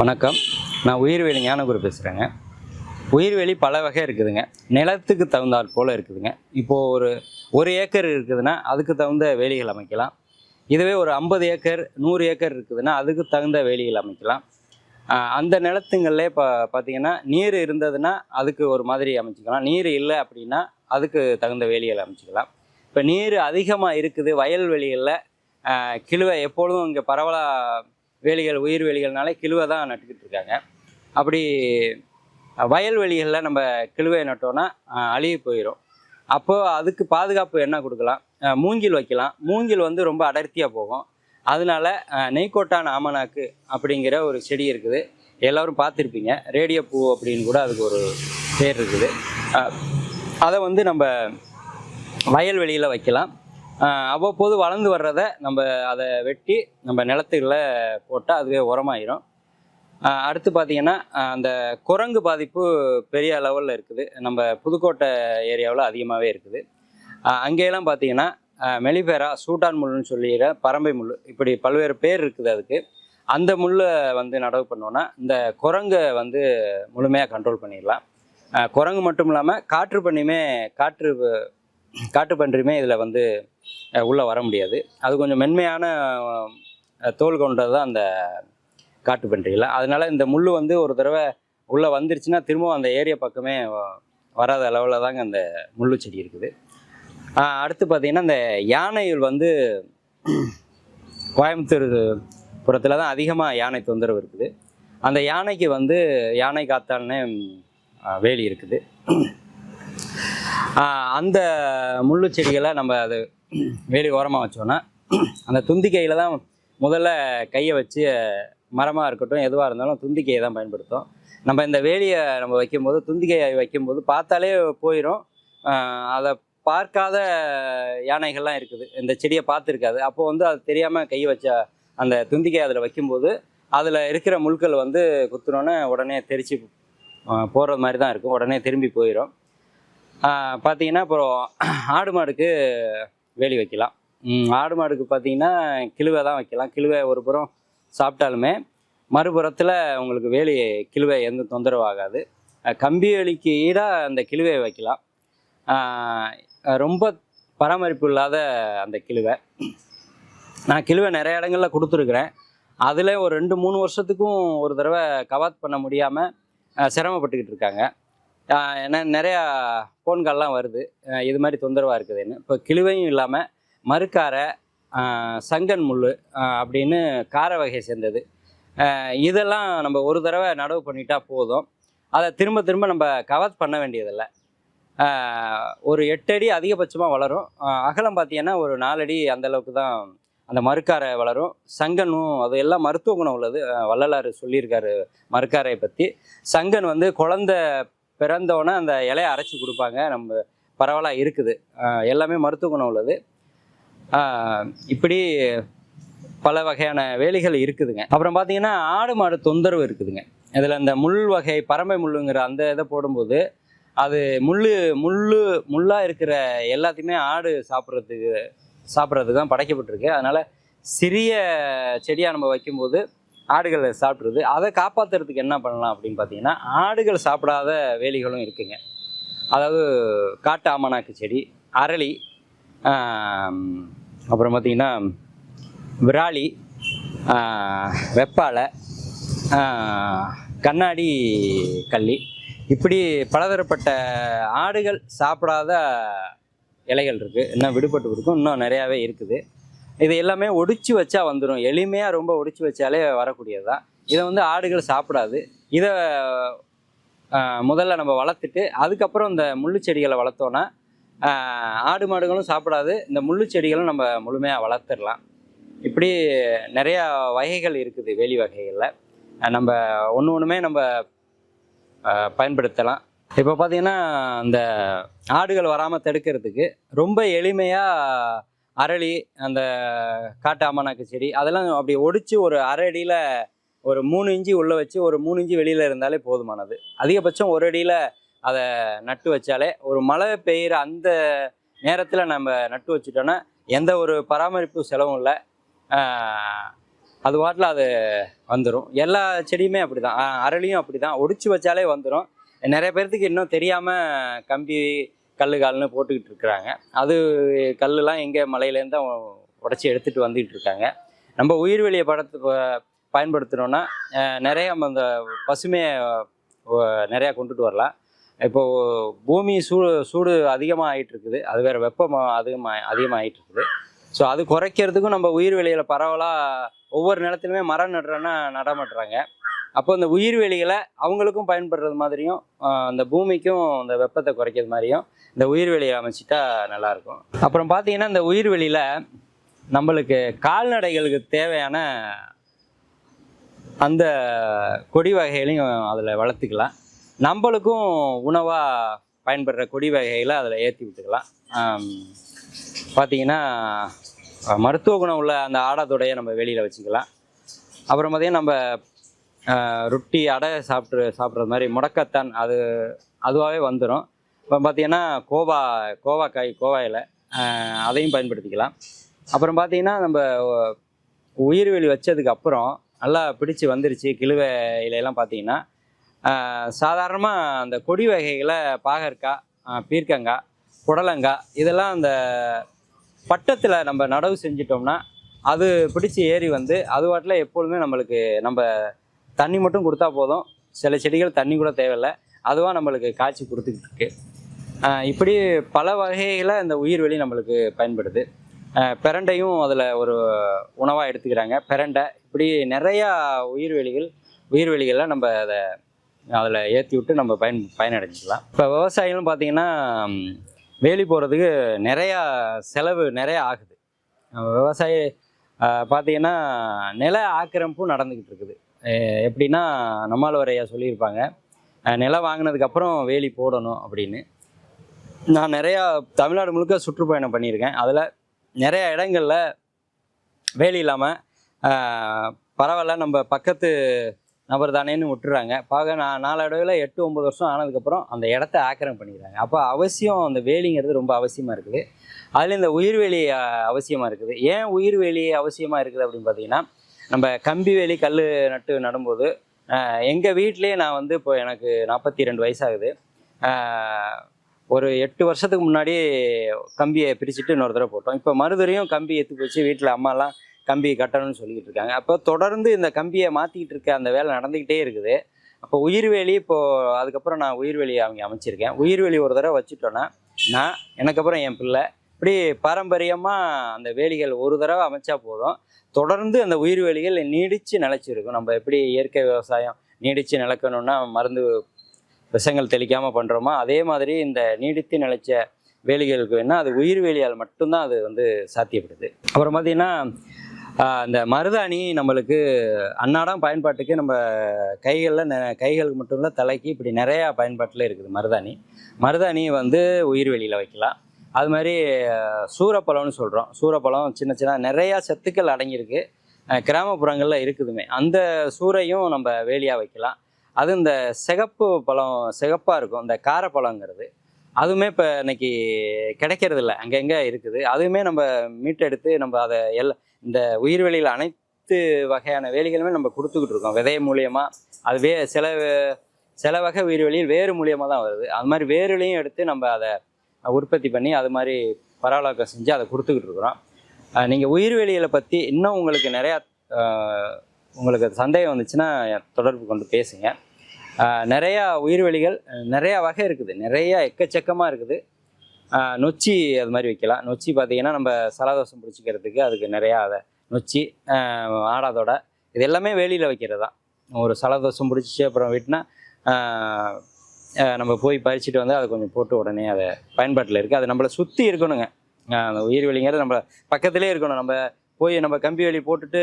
வணக்கம். நான் உயிர்வேலி ஞானகுரு பேசுகிறேங்க உயிர்வேலி பல வகை இருக்குதுங்க. நிலத்துக்கு தகுந்தாற் போல் இருக்குதுங்க. இப்போது ஒரு ஒரு ஏக்கர் இருக்குதுன்னா அதுக்கு தகுந்த வேலிகள் அமைக்கலாம். இதுவே ஒரு ஐம்பது ஏக்கர் நூறு ஏக்கர் இருக்குதுன்னா அதுக்கு தகுந்த வேலிகள் அமைக்கலாம். அந்த நிலத்துங்களில் இப்போ பார்த்திங்கன்னா நீர் இருந்ததுன்னா அதுக்கு ஒரு மாதிரி அமைச்சிக்கலாம். நீர் இல்லை அப்படின்னா அதுக்கு தகுந்த வேலிகள் அமைச்சிக்கலாம். இப்போ நீர் அதிகமாக இருக்குது வயல்வெளிகளில் கிழுவை எப்பொழுதும் இங்கே பரவலாக வேலிகள் உயிர் வேலிகள்னாலே கிழுவை தான் நட்டுக்கிட்டு இருக்காங்க. அப்படி வயல்வெளிகளில் நம்ம கிழுவை நட்டோன்னா அழுகி போயிடும் அப்போது அதுக்கு பாதுகாப்பு என்ன கொடுக்கலாம்? மூங்கில் வைக்கலாம். மூங்கில் வந்து ரொம்ப அடர்த்தியாக போகும். அதனால நெய்கோட்டான் ஆமனாக்கு அப்படிங்கிற ஒரு செடி இருக்குது. எல்லோரும் பார்த்துருப்பீங்க. ரேடியோ பூ அப்படின்னு கூட அதுக்கு ஒரு பேர் இருக்குது. அதை வந்து நம்ம வயல்வெளியில் வைக்கலாம். அவ்வப்போது வளர்ந்து வர்றதை நம்ம அதை வெட்டி நம்ம நிலத்துல போட்டால் அதுவே உரமாயிரும். அடுத்து பார்த்தீங்கன்னா அந்த குரங்கு பாதிப்பு பெரிய லெவலில் இருக்குது. நம்ம புதுக்கோட்டை ஏரியாவில் அதிகமாகவே இருக்குது. அங்கேயெல்லாம் பார்த்தீங்கன்னா மெலிபேரா சூட்டான் முள்ளுன்னு சொல்லிடுற பரம்பை முள் இப்படி பல்வேறு பேர் இருக்குது அதுக்கு. அந்த முள்ளை வந்து நடவு பண்ணோன்னா இந்த குரங்கை வந்து முழுமையாக கண்ட்ரோல் பண்ணிடலாம். குரங்கு மட்டும் இல்லாமல் காற்று பண்ணியுமே காற்று காட்டுப்பன்றியுமே இதில் வந்து உள்ளே வர முடியாது. அது கொஞ்சம் மென்மையான தோல் கொண்டது தான் அந்த காட்டுப்பன்றியில். அதனால் இந்த முள் வந்து ஒரு தடவை உள்ளே வந்துருச்சுன்னா திரும்பவும் அந்த ஏரியா பக்கமே வராத அளவில் தாங்க அந்த முள்ளு செடி இருக்குது. அடுத்து பார்த்திங்கன்னா இந்த யானைகள் வந்து கோயம்புத்தூர் புறத்தில் தான் அதிகமாக யானை தொந்தரவு இருக்குது. அந்த யானைக்கு வந்து யானை காத்தால்னே வேலி இருக்குது. அந்த முள்ளு செடிகளை நம்ம அது வேலி ஓரமாக வச்சோன்னா அந்த துந்திக்கையில் தான் முதல்ல கையை வச்சு மரமாக இருக்கட்டும் எதுவாக இருந்தாலும் துந்திக்கையை தான் பயன்படுத்தும். நம்ம இந்த வேலியை நம்ம வைக்கும்போது துந்திக்கையை வைக்கும்போது பார்த்தாலே போயிடும் அதை பார்க்காத யானைகள்லாம் இருக்குது. இந்த செடியை பார்த்துருக்காது. அப்போது வந்து அது தெரியாமல் கை வச்ச அந்த துந்திக்கை அதில் வைக்கும்போது அதில் இருக்கிற முள்கள் வந்து குத்துனோன்னே உடனே தெரிச்சு போகிறது மாதிரி தான் இருக்கும். உடனே திரும்பி போயிடும் பார்த்தீங்கன்னா அப்புறம் ஆடு மாடுக்கு வேலி வைக்கலாம். ஆடு மாடுக்கு பார்த்தீங்கன்னா கிழுவை தான் வைக்கலாம். கிழுவை ஒரு புறம் சாப்பிட்டாலுமே மறுபுறத்தில் உங்களுக்கு வேலி கிழுவை எந்த தொந்தரவு ஆகாது. கம்பி வேலிக்கு ஈடாக அந்த கிழுவையை வைக்கலாம். ரொம்ப பராமரிப்பு இல்லாத அந்த கிழுவை நான் கிழுவை நிறைய இடங்களில் கொடுத்துருக்குறேன். அதில் ஒரு ரெண்டு மூணு வருஷத்துக்கும் ஒரு தடவை கவாத் பண்ண முடியாமல் சிரமப்பட்டுக்கிட்டு இருக்காங்க. ஏன்னா நிறையா ஃபோன்கால்லாம் வருது. இது மாதிரி தொந்தரவாக இருக்குதுன்னு. இப்போ கிழுவையும் இல்லாமல் மறுக்காரை சங்கன் முள் அப்படின்னு கார வகையை சேர்ந்தது. இதெல்லாம் நம்ம ஒரு தடவை நடவு பண்ணிட்டா போதும். அதை திரும்ப திரும்ப நம்ம கவர் பண்ண வேண்டியதில்லை. ஒரு எட்டு அடி அதிகபட்சமாக வளரும். அகலம் பார்த்தீங்கன்னா ஒரு நாலடி அந்த அளவுக்கு தான் அந்த மறுக்காரை வளரும். சங்கனும் அது எல்லாம் மருத்துவ குணம் உள்ளது. வள்ளலாறு வள்ளலார் சொல்லியிருக்காரு மறுக்காரை பற்றி சங்கன் வந்து குழந்தை பிறந்தோடனே அந்த இலையை அரைச்சி கொடுப்பாங்க. நம்ம பரவலாக இருக்குது. எல்லாமே மருத்துவ குணம் உள்ளது. இப்படி பல வகையான வேலிகள் இருக்குதுங்க. அப்புறம் பார்த்தீங்கன்னா ஆடு மாடு தொந்தரவு இருக்குதுங்க. இதில் இந்த முள் வகை பறம்பை முள்ளுங்கிற அந்த இதை போடும்போது அது முள் முள் முள்ளாக இருக்கிற எல்லாத்தையுமே ஆடு சாப்பிட்றதுக்கு சாப்பிட்றதுக்கு தான் படைக்கப்பட்டிருக்கு. அதனால் சிறிய செடியாக நம்ம வைக்கும்போது ஆடுகள் சாப்பிட்ருது அதை காப்பாற்றுறதுக்கு என்ன பண்ணலாம் அப்படின்னு பார்த்தீங்கன்னா ஆடுகள் சாப்பிடாத வேலிகளும் இருக்குங்க. அதாவது காட்டு ஆமணாக்கு செடி அரளி அப்புறம் பார்த்திங்கன்னா விராலி வெப்பாலை கண்ணாடி கள்ளி இப்படி பலதரப்பட்ட ஆடுகள் சாப்பிடாத இலைகள் இருக்குது இன்னும் விடுபட்டு இருக்கும். இன்னும் நிறையாவே இருக்குது. இது எல்லாமே ஒடிச்சு வச்சா வந்துடும் எளிமையாக ரொம்ப ஒடிச்சு வச்சாலே வரக்கூடியது தான் இதை வந்து ஆடுகள் சாப்பிடாது. இதை முதல்ல நம்ம வளர்த்துட்டு அதுக்கப்புறம் இந்த முள்ளு செடிகளை வளர்த்தோன்னா ஆடு மாடுகளும் சாப்பிடாது. இந்த முள்ளு செடிகளும் நம்ம முழுமையாக வளர்த்துடலாம். இப்படி நிறையா வகைகள் இருக்குது வேலி வகைகளில். நம்ம ஒன்று ஒன்றுமே நம்ம பயன்படுத்தலாம். இப்போ பார்த்திங்கன்னா இந்த ஆடுகள் வராமல் தடுக்கிறதுக்கு ரொம்ப எளிமையாக அரளி அந்த காட்டு செடி அதெல்லாம் அப்படி ஒடிச்சு ஒரு அரை அடியில் ஒரு மூணு இஞ்சி உள்ளே வச்சு ஒரு மூணு இஞ்சி வெளியில் இருந்தாலே போதுமானது. அதிகபட்சம் ஒரு அடியில் அதை நட்டு வச்சாலே ஒரு மழை பெய்கிற அந்த நேரத்தில் நம்ம நட்டு வச்சுட்டோன்னா எந்த ஒரு பராமரிப்பு செலவும் இல்லை. அது வாட்டில் அது வந்துடும் எல்லா செடியுமே அப்படி தான் அரளியும் அப்படி தான் ஒடிச்சு வச்சாலே வந்துடும் நிறைய பேர்த்துக்கு இன்னும் தெரியாமல் கம்பி கல் கால்னு போட்டுக்கிட்டு இருக்கிறாங்க. அது கல்லுலாம் எங்கே மலையிலேருந்து உடச்சி எடுத்துகிட்டு வந்துக்கிட்டு இருக்காங்க. நம்ம உயிர்வெளியை படத்து ப- பயன்படுத்தினோன்னா நிறையா நிறைய நம்ம அந்த பசுமையை நிறையா கொண்டுட்டு வரலாம். இப்போது பூமி சூடு சூடு அதிகமாக ஆகிட்டு இருக்குது அது வேறு வெப்பம் அதிகமாக அதிகமாக ஆகிட்டு இருக்குது ஸோ அது குறைக்கிறதுக்கும் நம்ம உயிர் வெளியில் பரவலாக ஒவ்வொரு நிலத்துலையுமே மரம் நடுறோன்னா நடமாட்டுறாங்க அப்போ இந்த உயிர்வெளிகளை அவங்களுக்கும் பயன்படுறது மாதிரியும் அந்த பூமிக்கும் இந்த வெப்பத்தை குறைக்கிறது மாதிரியும் இந்த உயிர்வெளியை அமைச்சிட்டா நல்லாயிருக்கும். அப்புறம் பார்த்தீங்கன்னா இந்த உயிர்வெளியில் நம்மளுக்கு கால்நடைகளுக்கு தேவையான அந்த கொடி வகைகளையும் அதில் வளர்த்துக்கலாம். நம்மளுக்கும் உணவாக பயன்படுற கொடி வகைகளை அதில் ஏற்றி விட்டுக்கலாம். பார்த்திங்கன்னா பார்த்தீங்கன்னா மருத்துவ குணம் உள்ள அந்த ஆடாத்தோடைய நம்ம வெளியில் வச்சுக்கலாம். அப்புறம் பார்த்தீங்கன்னா நம்ம ரொட்டி அடை சாப்பிட்ற சாப்பிட்றது மாதிரி முடக்கத்தான். அது அதுவாகவே வந்துடும் இப்போ பார்த்தீங்கன்னா கோவா கோவாக்காய் கோவா இலை அஹ், அதையும் பயன்படுத்திக்கலாம். அப்புறம் பார்த்தீங்கன்னா நம்ம உயிர்வெளி வச்சதுக்கு அப்புறம் நல்லா பிடிச்சி வந்துருச்சு கிழுவை இலையெல்லாம் பார்த்தீங்கன்னா சாதாரணமாக அந்த கொடி வகைகளை பாகற்காய் பீர்க்கங்காய் புடலங்காய் இதெல்லாம் அந்த பட்டத்தில் நம்ம நடவு செஞ்சிட்டோம்னா அது பிடிச்சி ஏறி வந்து அது வாட்டில் எப்பொழுதுமே நம்மளுக்கு நம்ம தண்ணி மட்டும் கொடுத்தா போதும். சில செடிகள் தண்ணி கூட தேவையில்லை. அதுவாக நம்மளுக்கு காய்ச்சி கொடுத்துக்கிட்டு இருக்கு. இப்படி பல வகைகளை இந்த உயிர்வெளி நம்மளுக்கு பயன்படுது. பெரண்டையும் பிரண்டையும் அதில் ஒரு உணவாக எடுத்துக்கிறாங்க. பிரண்டை. இப்படி நிறையா உயிர்வெளிகள் உயிர்வெளிகளில் நம்ம அதை அதில் ஏற்றி விட்டு நம்ம பயன் பயனடைஞ்சிக்கலாம். இப்போ விவசாயிகளும் பார்த்தீங்கன்னா வேலி போகிறதுக்கு நிறையா செலவு நிறையா ஆகுது. விவசாயி பார்த்திங்கன்னா நில ஆக்கிரமிப்பும் நடந்துக்கிட்டு இருக்குது. எப்படின்னா நம்மால் சொல்லியிருப்பாங்க நிலம் வாங்கினதுக்கப்புறம் வேலி போடணும் அப்படின்னு. நான் நிறையா தமிழ்நாடு முழுக்க சுற்றுப்பயணம் பண்ணியிருக்கேன். அதில் நிறைய இடங்களில் வேலி இல்லாமல் பரவாயில்ல நம்ம பக்கத்து நபர் தானேன்னு விட்டுறாங்க. பார்க்க நான் நாளடைவில் எட்டு ஒம்பது வருஷம் ஆனதுக்கப்புறம் அந்த இடத்த ஆக்கிரம் பண்ணிக்கிறாங்க. அப்போ அவசியம் அந்த வேலிங்கிறது ரொம்ப அவசியமாக இருக்குது. அதில் இந்த உயிர்வேலி அவசியமாக இருக்குது. ஏன் உயிர்வேலி அவசியமாக இருக்குது அப்படின்னு பார்த்தீங்கன்னா நம்ம கம்பி வேலி கல் நட்டு நடும்போது எங்கள் வீட்லேயே நான் வந்து இப்போ எனக்கு நாற்பத்தி ரெண்டு வயசாகுது ஒரு எட்டு வருஷத்துக்கு முன்னாடி கம்பியை பிரிச்சுட்டு இன்னொரு தடவை போட்டோம். இப்போ மறுதரையும் கம்பி எடுத்து போச்சு. வீட்டில் அம்மாலாம் கம்பி கட்டணும்னு சொல்லிக்கிட்டு இருக்காங்க. அப்போ தொடர்ந்து இந்த கம்பியை மாற்றிக்கிட்டு இருக்க அந்த வேலை நடந்துக்கிட்டே இருக்குது. அப்போ உயிர்வேலி இப்போது அதுக்கப்புறம் நான் உயிர்வேலி அவங்க அமைச்சிருக்கேன். உயிர்வேலி ஒரு தடவை வச்சுட்டோன்னா நான் எனக்கு அப்புறம் என் பிள்ளை. இப்படி பாரம்பரியமாக அந்த வேலிகள் ஒரு தடவை அமைச்சா போதும். தொடர்ந்து அந்த உயிர்வேலிகள் நீடித்து நிலைச்சிருக்கும். நம்ம எப்படி இயற்கை விவசாயம் நீடித்து நிலக்கணும்னா மருந்து விஷங்கள் தெளிக்காமல் பண்ணுறோமோ அதே மாதிரி இந்த நீடித்து நிலைச்ச வேலிகளுக்கு வேணால் அது உயிர் வேலியால் மட்டும்தான் அது வந்து சாத்தியப்படுது. அப்புறம் பார்த்திங்கன்னா இந்த மருதாணி நம்மளுக்கு அன்னாடம் பயன்பாட்டுக்கு நம்ம கைகளில் நெ கைகளுக்கு மட்டும் இல்லை தலைக்கு இப்படி நிறையா பயன்பாட்டில் இருக்குது மருதாணி. மருதாணி வந்து உயிர் வெளியில் வைக்கலாம். அது மாதிரி சூரப்பழம்னு சொல்கிறோம் சூரப்பழம் சின்ன சின்ன நிறையா சத்துக்கள் அடங்கியிருக்கு. கிராமப்புறங்களில் இருக்குதுமே. அந்த சூறையும் நம்ம வேலியாக வைக்கலாம். அது இந்த சிகப்பு பழம் சிகப்பாக இருக்கும். இந்த காரப்பழங்கிறது. அதுவுமே இப்போ இன்னைக்கு கிடைக்கிறது இல்லை அங்கங்கே இருக்குது. அதுவுமே நம்ம மீட்டெடுத்து நம்ம அதை எல்லா இந்த உயிர்வெளியில் அனைத்து வகையான வேலிகளுமே நம்ம கொடுத்துக்கிட்டு இருக்கோம். விதை மூலியமாக அது வே சில சில வகை உயிர்வெளியில் வேறு மூலியமாக தான் வருது. அது மாதிரி வேறுலையும் எடுத்து நம்ம அதை உற்பத்தி பண்ணி அது மாதிரி பரவலாக்கம் செஞ்சு அதை கொடுத்துக்கிட்டு இருக்கிறோம். நீங்கள் உயிர்வெளிகளை பற்றி இன்னும் உங்களுக்கு நிறையா உங்களுக்கு சந்தேகம் வந்துச்சுன்னா தொடர்பு கொண்டு பேசுங்க. நிறையா உயிர்வெளிகள் நிறையா வகை இருக்குது. நிறையா எக்கச்சக்கமாக இருக்குது. நொச்சி அது மாதிரி வைக்கலாம். நொச்சி பார்த்தீங்கன்னா நம்ம சலதோஷம் பிடிச்சிக்கிறதுக்கு அதுக்கு நிறையா அதை நொச்சி ஆடாதோட இது எல்லாமே வேலியில் வைக்கிறது தான் ஒரு சலதோஷம் பிடிச்சி அப்புறம் விட்டுனா நம்ம போய் பறிச்சுட்டு வந்து அதை கொஞ்சம் போட்டு உடனே அதை பயன்பாட்டில் இருக்குது அது நம்மளை சுற்றி இருக்கணுங்க. அந்த உயிர் உயிர்வெளிங்கிறது நம்ம பக்கத்துலேயே இருக்கணும். நம்ம போய் நம்ம கம்பி வேலி போட்டுட்டு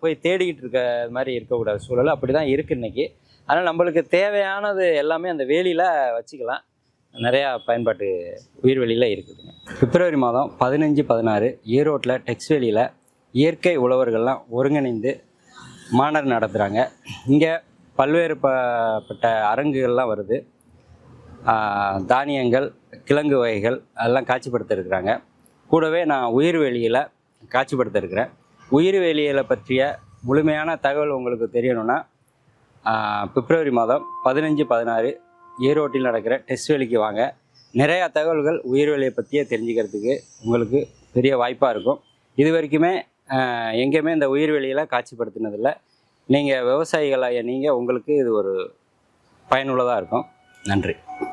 போய் தேடிக்கிட்டு இருக்க அது மாதிரி இருக்கக்கூடாது சூழல். அப்படி தான் இருக்குது இன்றைக்கி அதனால் நம்மளுக்கு தேவையானது எல்லாமே அந்த வேலியில் வச்சுக்கலாம். நிறையா பயன்பாட்டு உயிர்வெளியில் இருக்குதுங்க. பிப்ரவரி மாதம் பதினஞ்சு பதினாறு ஈரோட்டில் டெக்ஸ்வேலியில் இயற்கை உழவர்கள்லாம் ஒருங்கிணைந்து மாநாடு நடத்துகிறாங்க இங்கே பல்வேறு ப பட்ட அரங்குகள்லாம் வருது. தானியங்கள் கிழங்கு வகைகள் அதெல்லாம் காட்சிப்படுத்திருக்கிறாங்க கூடவே நான் உயிர்வெளியில் காட்சிப்படுத்த உயிர்வெளியில் பற்றிய முழுமையான தகவல் உங்களுக்கு தெரியணும்னா பிப்ரவரி மாதம் பதினஞ்சு பதினாறு ஈரோட்டில் நடக்கிற டெஸ்ட் வேலைக்கு வாங்க. நிறையா தகவல்கள் உயிர்வெளியை பற்றியே தெரிஞ்சுக்கிறதுக்கு உங்களுக்கு பெரிய வாய்ப்பாக இருக்கும். இது வரைக்குமே எங்கேயுமே இந்த உயிர்வெளியில் காட்சிப்படுத்தினதில்லை. நீங்கள் விவசாயிகளாக நீங்கள் உங்களுக்கு இது ஒரு பயனுள்ளதாக இருக்கும். நன்றி.